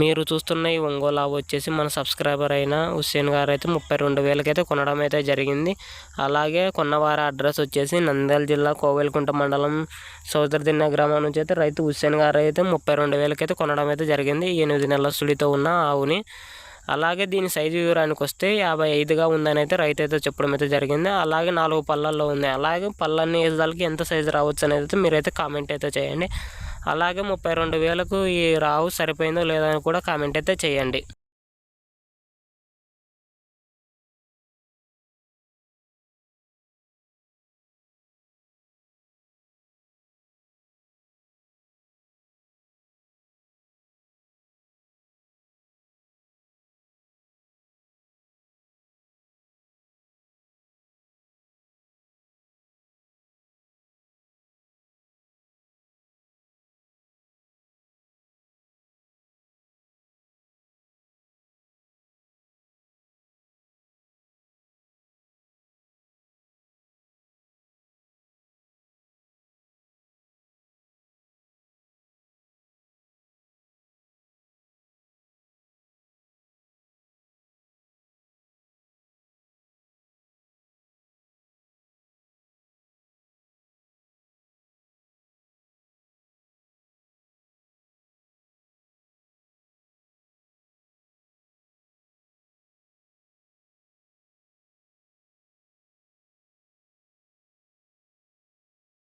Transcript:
మీరు చూస్తున్న ఈ ఒంగోలు వచ్చేసి మన సబ్స్క్రైబర్ అయిన హుస్సేన్ గారు అయితే ముప్పై రెండు వేలకైతే కొనడం అయితే జరిగింది. అలాగే కొన్నవారి అడ్రస్ వచ్చేసి నంద్యాల జిల్లా కోవెలకుంట మండలం సౌదరదిన్న గ్రామం నుంచి అయితే రైతు హుస్సేన్ గారు అయితే ముప్పై రెండు వేలకైతే కొనడం అయితే జరిగింది. ఎనిమిది నెలల సుడితో ఉన్న ఆవుని. అలాగే దీని సైజు వివరానికి వస్తే యాభై ఐదుగా ఉందని అయితే రైతు అయితే చెప్పడం అయితే జరిగింది. అలాగే నాలుగు పళ్ళల్లో ఉంది అలాగే పళ్ళన్ని వేసేదానికి ఎంత సైజు రావచ్చు అనేది అయితే మీరైతే కామెంట్ అయితే చేయండి. అలాగే ముప్పై రెండు వేలకు ఈ రావు సరిపోయిందో లేదో అని కూడా కామెంట్ అయితే చేయండి.